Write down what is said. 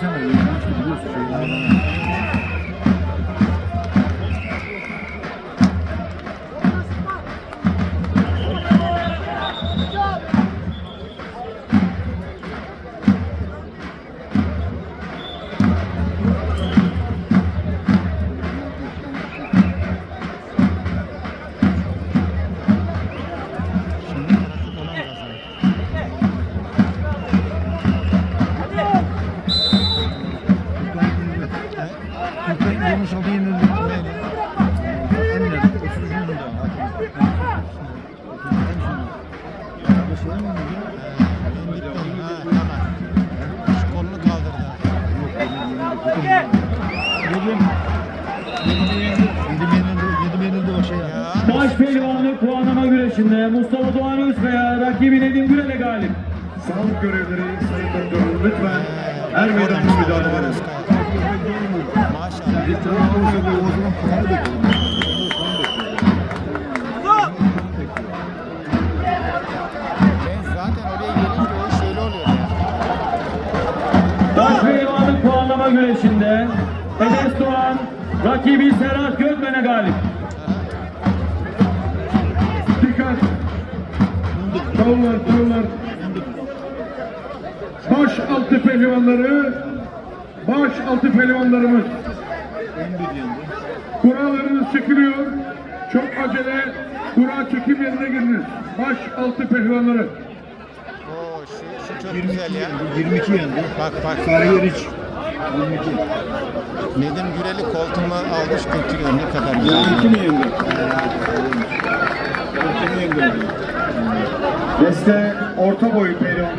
像각이굉장히중요시 되. Olmuş aldı yenildi. En nerede? 30 yılında. Şey mi oldu? Kolunu kaldırdı. Yedim. Yedim yenildi. Yedim yenildi. Yedim yenildi o şey ya. Baş pehlivanlık puanlama güreşinde Mustafa Doğan Özkaya rakibi Nedim Gürel'e galip. Sağlık görevlileri Sayın Doktor'um lütfen her meydanda müdahale edelim. Pehlivanlık puanlama güreşinde Enes Doğan rakibi Serhat Gökmen'e galip. Dikkat! Tavlar, tavlar. Baş altı pehlivanları, baş altı pehlivanlarımız. Kurallarınız çekiliyor. Çok acele kura çekim yerine giriniz. Baş altı pehlivanları. Çok güzel ya. 22 yendi. Bak bak. Sarıyer iç. 22. Nedim Gürel'i koltuğuna almış götürüyor ne kadar güzel. 22 mi yendi? 22 mi yendi? Deste orta boy pehlivanlar.